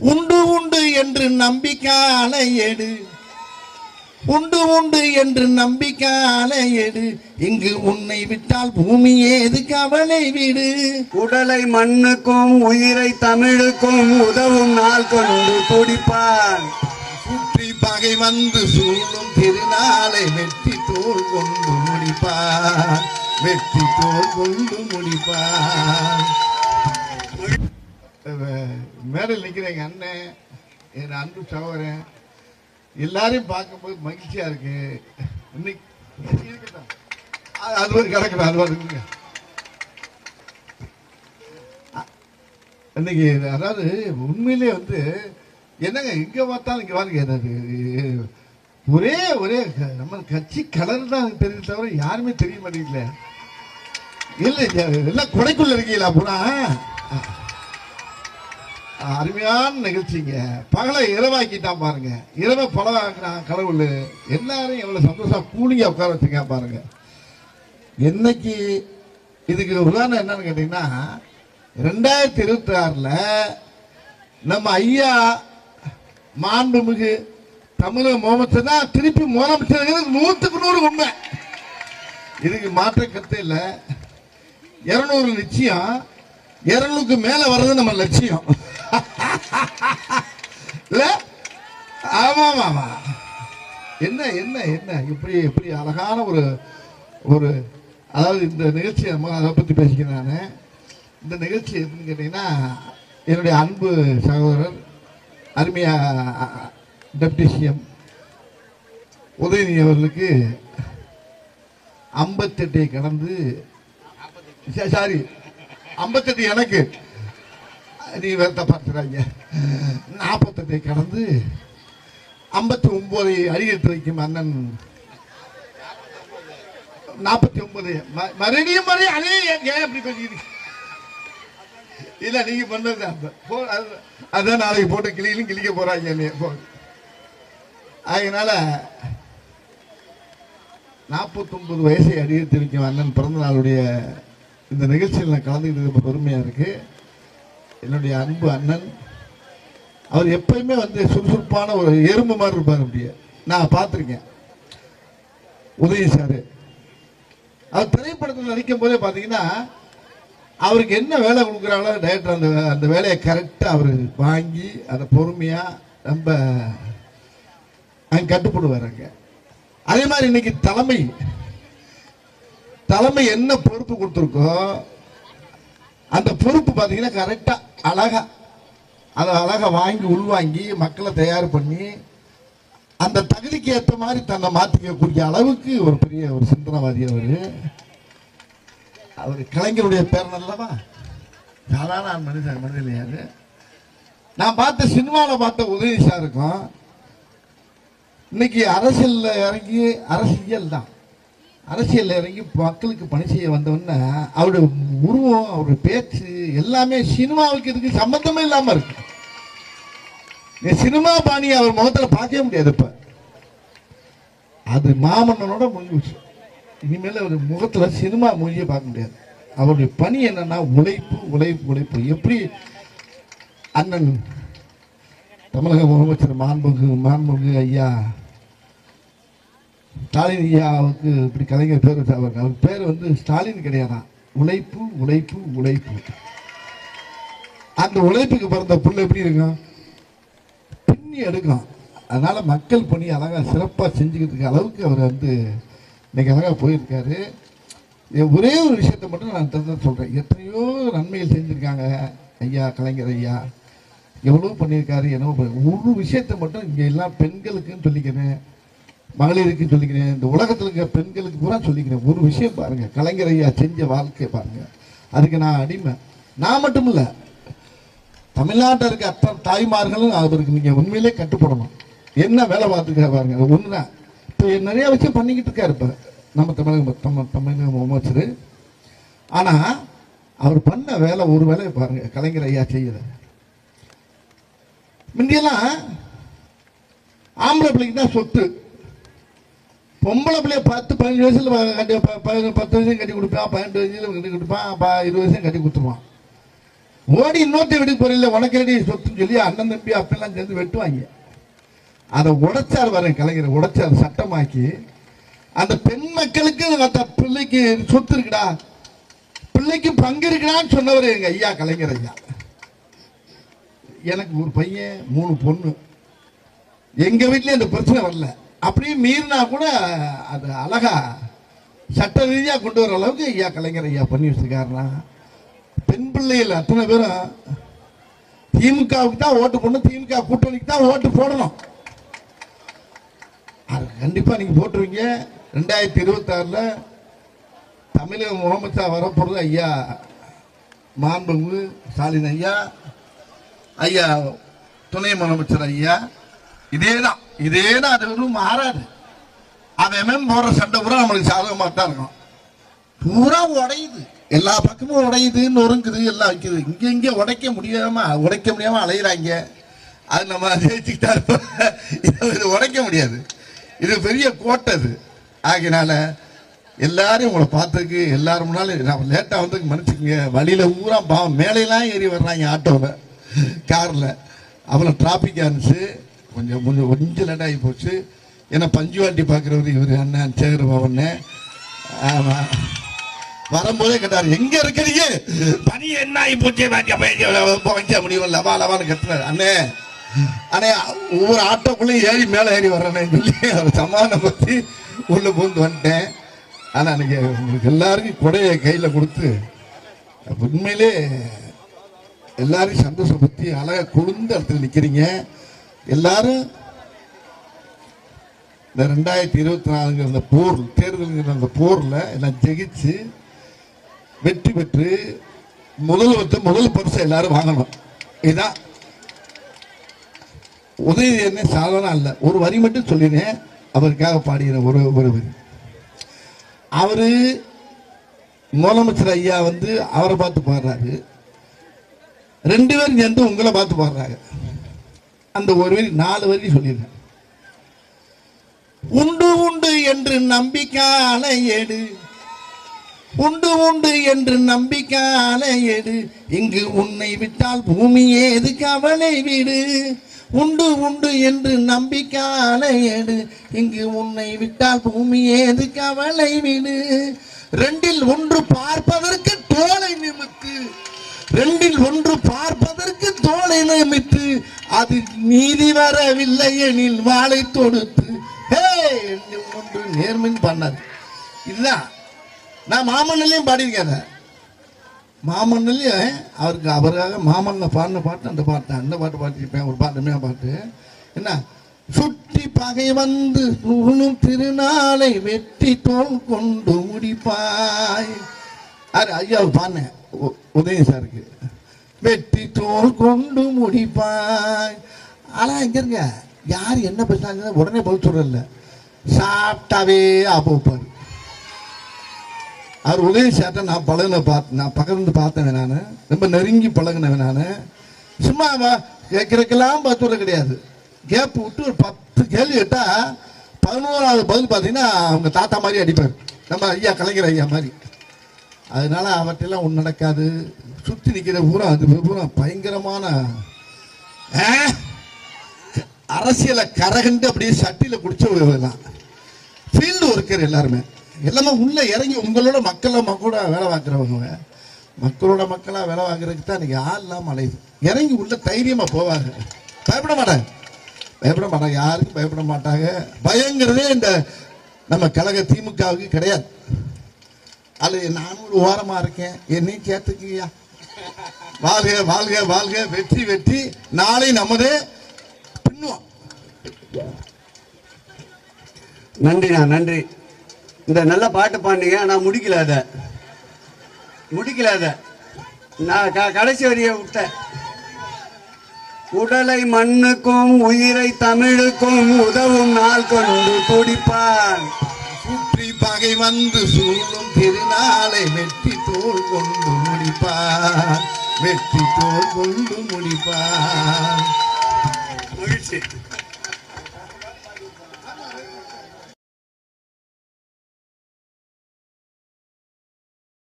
உண்டு உண்டு என்று நம்பிக்கால எடு. உண்டு உண்டு என்று நம்பிக்கால எடு. இங்கு உன்னை விட்டால் பூமி ஏது கவலை விடு. உடலை மண்ணுக்கும் உயிரை தமிழுக்கும் உதவும் நாள் கொண்டு துடிப்பான் சுற்றி பகை வந்து சூழும் திருநாளை வெற்றி தோல் கொண்டு முடிப்பார் வெற்றி தோல் கொண்டு முடிப்பார் மேடையில் நிற்கிற எங்கள் அண்ணன் என் அன்பு சகோதரன். எல்லாரையும் பார்க்கும்போது மகிழ்ச்சியாக இருக்கு. இன்னைக்கு இருக்கட்டும். அது- அது ஒரு கிடக்கணும் அது ஒரு இன்னைக்கு அதாவது உண்மையிலே வந்து என்னங்க எங்கே பார்த்தாலும் இங்கே பாருங்க எனக்கு ஒரே ஒரே க- நம்ம கட்சி கலர் தான் எனக்கு தவிர யாருமே தெரிய மாட்டேங்கல இல்லை எல்லாம் கொடைக்குள்ள இருக்கீங்களா புறா அருமையான நிகழ்ச்சிங்க. பகலை இரவாக்கிட்டான் பாருங்க. இரவை பலவாக்குறான் கடவுள் எல்லாரும் எவ்வளவு சந்தோஷம் கூலிங்க உட்கார வச்சுங்க பாருங்க. என்னைக்கு இதுக்கு உதாரணம் என்னன்னு கேட்டீங்கன்னா ரெண்டாயிரத்தி இருபத்தி ஆறுல நம்ம ஐயா மாண்புமிகு தமிழக முதலமைச்சர் தான் திருப்பி முதலமைச்சர் நூத்துக்கு நூறு உண்மை. இதுக்கு மாற்ற கருத்து இல்லை. இருநூறு நிச்சயம். இருநூறுக்கு மேல வர்றது நம்ம லட்சியம். இல்ல ஆமாம் ஆமாம் என்ன என்ன என்ன? இப்படி இப்படி அழகான ஒரு ஒரு அதாவது இந்த நிகழ்ச்சி நம்ம அதை பற்றி பேசிக்கிறேன் நான். இந்த நிகழ்ச்சி எதுன்னு கேட்டிங்கன்னா என்னுடைய அன்பு சகோதரர் அருமையா டெப்டி சிஎம் உதயநிதி அவர்களுக்கு ஐம்பத்தெட்டை கடந்து சாரி ஐம்பத்தெட்டு எனக்கு. நீ வேற பார்த்துறாங்க நாற்பத்தெட்டை கடந்து ஐம்பத்தி ஒன்பதை அடியெடுத்து வைக்கும் அண்ணன். நாற்பத்தி ஒன்பது மறுபடியும் மறுபடியும் அதே ஏன் அப்படி பேசிக்கிறீங்க இல்ல நீங்க பண்ணது அந்த போ- அது- அதான் நாளைக்கு போட்டு கிளியிலும் கிளிக்க போறாங்க என்னைய. போ. அதனால நாற்பத்தொன்பது வயசை அடியெடுத்து வைக்கும் அண்ணன் பிறந்த நாளுடைய இந்த நிகழ்ச்சியில் நான் கலந்துக்கிட்டது ரொம்ப பெருமையா இருக்கு. என்னுடைய அன்பு அண்ணன். அவர் எப்பயுமே வந்து சுறுசுறுப்பான ஒரு எறும்பு மாதிரி இருப்பார் அப்படியே. நான் பார்த்துருக்கேன். உதய சார். அவர் திரைப்படத்தில் நடிக்கும் போதே பார்த்தீங்கன்னா அவருக்கு என்ன வேலை கொடுக்குறாங்களோ டைரக்டர் அந்த அந்த வேலையை கரெக்டாக அவர் வாங்கி அதை பொறுமையாக ரொம்ப அங்கே கட்டுப்படுவார் அங்கே. அதே மாதிரி இன்னைக்கு தலைமை தலைமை என்ன பொறுப்பு கொடுத்துருக்கோ அந்த பொறுப்பு பார்த்தீங்கன்னா கரெக்டாக அழகா அதை அழகாக வாங்கி உள்வாங்கி மக்களை தயார் பண்ணி அந்த தகுதிக்கு ஏற்ற மாதிரி தன்னை மாற்றிக்கக்கூடிய அளவுக்கு ஒரு பெரிய ஒரு சிந்தனவாதி அவர். அவர் கலைஞருடைய பேர் அல்லவா? சாதாரண மனுஷன் மனிதன் நான் பார்த்த சினிமாவில் பார்த்த உதவி சாருக்கும் இன்னைக்கு அரசியலில் இறங்கி அரசியல் தான். அரசியலில் இறங்கி மக்களுக்கு பணி செய்ய வந்தவொன்னே அவருடைய உருவம் அவருடைய பேச்சு எல்லாமே சினிமாவுக்கு இதுக்கு சம்பந்தமே இல்லாம இருக்கு. சினிமா பாணி அவர் முகத்துல பார்க்கவே முடியாது இப்ப. அது மாமன்னனோட முடிஞ்சு இனிமேல் அவர் முகத்துல சினிமா மொழியை பார்க்க முடியாது. அவருடைய பணி என்னன்னா உழைப்பு உழைப்பு உழைப்பு. எப்படி அண்ணன் தமிழக முதலமைச்சர் மாண்புமிகு மாண்புமிகு ஐயா ஸ்டாலின் ஐயாவுக்கு இப்படி கலைஞர் பேர் வச்சாங்க அவர் பேர் வந்து ஸ்டாலின் கிடையாதான் உழைப்பு உழைப்பு உழைப்பு. அந்த உழைப்புக்கு பிறந்த புள்ள எப்படி இருக்கும்? பின்னி எடுக்கும். அதனால மக்கள் பணி அழகா சிறப்பாக செஞ்சுக்கிறதுக்கு அளவுக்கு அவர் வந்து இன்னைக்கு அழகா போயிருக்காரு. ஒரே ஒரு விஷயத்தை மட்டும் நான் தெரிஞ்ச சொல்றேன். எத்தனையோ நன்மைகள் செஞ்சுருக்காங்க ஐயா கலைஞர் ஐயா. எவ்வளோ பண்ணியிருக்காரு என்னவோ ஒரு விஷயத்தை மட்டும் இங்கே எல்லாம் பெண்களுக்குன்னு சொல்லிக்கிறேன் மகளிருக்கு சொல்லிக்கிறேன் இந்த உலகத்தில் இருக்க பெண்களுக்கு பூரா சொல்லிக்கிறேன். ஒரு விஷயம் பாருங்க கலைஞர் ஐயா செஞ்ச வாழ்க்கையை பாருங்க. அதுக்கு நான் அடிமை. நான் மட்டும் இல்லை தமிழ்நாட்டில் இருக்க அத்தனை தாய்மார்களும் அவருக்கு நீங்க உண்மையிலே கட்டுப்படணும். என்ன வேலை பார்த்துருக்காரு பாருங்க அது இப்போ நிறைய விஷயம் பண்ணிக்கிட்டு இருக்காரு இப்ப. நம்ம தமிழக நம்ம தமிழக முதலமைச்சர். ஆனா அவர் பண்ண வேலை ஒரு வேலையை பாருங்க கலைஞர் ஐயா செய்யல. முந்தியெல்லாம் ஆம்பளை பிள்ளைக்கு தான் சொத்து. பொம்பளை பிள்ளைய பத்து பதினஞ்சு வயசுல கட்டி ப- பத்து வயசு கட்டி கொடுப்பான் பன்னெண்டு வயசுல கட்டி கொடுப்பான் ப- இருபது வருஷம் கட்டி கொடுத்துருவான். ஓடி இன்னொருத்த வீட்டுக்கு போறில்ல உனக்கு சொத்துன்னு சொல்லி அண்ணன் தம்பி அப்பெல்லாம் சேர்ந்து வெட்டுவாங்க. அதை உடைச்சார் வரேன் கலைஞர் உடைச்சார் சட்டமாக்கி. அந்த பெண் மக்களுக்கு அந்த பிள்ளைக்கு சொத்து இருக்குடா. பிள்ளைக்கு பங்கு இருக்குடான்னு சொன்னவர் எங்க ஐயா கலைஞர் ஐயா. எனக்கு ஒரு பையன் மூணு பொண்ணு. எங்க வீட்லயும் அந்த பிரச்சனை வரல. அப்படியே மீறினா கூட அது அழகா சட்ட ரீதியாக கொண்டு வர அளவுக்கு ஐயா கலைஞர் ஐயா பண்ணி வச்சிருக்காருனா பெண் பிள்ளைகள் அத்தனை பேரும் திமுகவுக்கு தான் ஓட்டு போடணும் திமுக கூட்டணிக்கு தான் ஓட்டு போடணும். அது கண்டிப்பாக நீங்கள் போட்டுருவீங்க. ரெண்டாயிரத்தி இருபத்தாறில் தமிழக முதலமைச்சர் வரப்போறது ஐயா மாண்பு ஸ்டாலின் ஐயா ஐயா துணை முதலமைச்சர் ஐயா. இதே தான் இதே தான் அது ஒன்றும் மாறாது. அவன் போடுற சண்டை பூரா நம்மளுக்கு சாதகமாக தான் இருக்கும். பூரா உடையுது. எல்லா பக்கமும் உடையுது நொறுங்குது எல்லாம் வைக்குது இங்க இங்க உடைக்க முடியாம உடைக்க முடியாம அலையிறாங்க. அது நம்ம ஜெயிச்சுக்கிட்டா இது உடைக்க முடியாது. இது பெரிய கோட்டை அது. ஆகையினால எல்லாரும் உங்களை பார்த்துக்கு எல்லாரும் முன்னாலும் நான் லேட்டாக வந்து மன்னிச்சுக்கங்க. வழியில் ஊரா பாவம் மேலையெல்லாம் ஏறி வர்றாங்க ஆட்டோவில் காரில். அவ்வளோ டிராஃபிக்காக இருந்துச்சு. கொஞ்சம் கொஞ்சம் கொஞ்சம் லேட் ஆகி போச்சு. ஏன்னா பஞ்சுவாட்டி பார்க்குறவர் இவர் அண்ணன் சேகர் பவன் ஆமாம் வரும்போதே கேட்டார் எங்க இருக்கிறீங்க பனி என்ன ஆகி போச்சு? வைக்க முடியும் லவா லவான்னு கத்துனார். அண்ணே அண்ணே ஒவ்வொரு ஆட்டோக்குள்ளேயும் ஏறி மேலே ஏறி வர்றேன்னு சொல்லி அவர் சமாதானம் பற்றி உள்ள பூந்து வந்துட்டேன். ஆனால் அன்னைக்கு உங்களுக்கு எல்லாருக்கும் கொடையை கையில் கொடுத்து உண்மையிலே எல்லாரையும் சந்தோஷப்படுத்தி அழகாக குளிர்ந்த இடத்துல நிற்கிறீங்க எல்லாரும் இந்த ரெண்டாயிரத்தி இருபத்தி நாலுங்கிற அந்த போர் தேர்தலுங்கிற அந்த போரில் எல்லாம் ஜெயிச்சு வெற்றி பெற்று முதல் வந்து முதல் பரிசு எல்லாரும் வாங்கணும். இதுதான் உதவி என்ன சாதனம் அல்ல. ஒரு வரி மட்டும் சொல்லினேன் அவருக்காக பாடின ஒரு ஒரு வரி. அவரு முதலமைச்சர் ஐயா வந்து அவரை பார்த்து பாடுறாரு. ரெண்டு பேரும் சேர்ந்து உங்களை பார்த்து பாடுறாங்க. அந்த ஒரு வரி நாலு வரி சொல்லியிருக்கேன். உண்டு உண்டு என்று நம்பிக்கான ஏடு உண்டு உண்டு என்று நம்பிக்கான ஏடு இங்கு உன்னை விட்டால் பூமி ஏது கவலை வீடு. உண்டு உண்டு என்று நம்பிக்கான ஏடு இங்கு உன்னை விட்டால் பூமி ஏது கவலை வீடு. ரெண்டில் ஒன்று பார்ப்பதற்கு தோலை நிமித்து. ரெண்டில் ஒன்று பார்ப்பதற்கு தோலை நிமித்து. அது நீதி வரவில்லை எனில் வாழை தொடுத்து. ஹே ஒன்று நேர்மின் பண்ணாது இதுதான் நான் மாமன்னிலையும் பாடியிருக்கேன். அதை. மாமன்னிலையும் அவருக்கு அவருக்காக மாமன்ன பாடின பாட்டு அந்த பாட்டு அந்த பாட்டு பாடியிருப்பேன் ஒரு பாட்டுமே பாட்டு. என்ன? சுற்றி பகை வந்து நுகணும் திருநாளை வெட்டி தோல் கொண்டு முடிப்பாய். அது ஐயா பாடினேன். உ- உதயம் சாருக்கு. வெற்றி தோல் கொண்டு முடிப்பாய். ஆனால் இங்க இருங்க. யார் என்ன பேசினாங்க உடனே பதில் சொல்றதில்ல சாப்பிட்டாவே ஆப்போப்பாரு அவர் உதவி சேட்டை நான் பழகின பார்த்து நான் பக்கத்துலேருந்து பார்த்தேன் நான். ரொம்ப நெருங்கி பழகினவன் நான். சும்மா வ- பத்து விட கிடையாது. கேப் விட்டு ஒரு பத்து கேள்வி கேட்டால் பதினோராவது பதில் பார்த்தீங்கன்னா அவங்க தாத்தா மாதிரி அடிப்பார். நம்ம ஐயா கலைஞர் ஐயா மாதிரி. அதனால அவற்றெல்லாம் ஒன்று நடக்காது. சுற்றி நிற்கிற பூரா அது பூரா பயங்கரமான ஆ? அரசியலை கரகண்டு அப்படியே சட்டியில குடிச்சவங்க ஃபீல்டு ஒர்க்கர் எல்லாருமே. எல்லாமே உள்ளே இறங்கி உங்களோட மக்கள கூட வேலை பார்க்குறவங்க. மக்களோட மக்களாக வேலை பார்க்கறதுக்கு தான் இன்றைக்கி ஆள் இல்லாமல் அலையுது. இறங்கி உள்ள தைரியமாக போவாங்க. பயப்பட மாட்டாங்க. பயப்பட மாட்டாங்க. யாருக்கும் பயப்பட மாட்டாங்க. பயங்கிறதே இந்த நம்ம கழக திமுகவுக்கு கிடையாது. அது நானும் ஒரு ஓரமா இருக்கேன். என்னையும் சேர்த்துக்கியா வாழ்க வாழ்க வாழ்க. வெற்றி வெற்றி. நாளை நமதே பின்னுவோம். நன்றிண்ணா நன்றி. இந்த நல்ல பாட்டு பாண்டிங்க நான் முடிக்கல அதை. முடிக்கல அதை. நான் க- கடைசி வரிய விட்டேன். உடலை மண்ணுக்கும் உயிரை தமிழுக்கும் உதவும் நாள் கொண்டு துடிப்பான். பகை வந்து சூழும் திருநாளை வெற்றி தோல் கொண்டு முடிப்பார். வெற்றி தோல் கொண்டு முடிப்பார். மகிழ்ச்சி.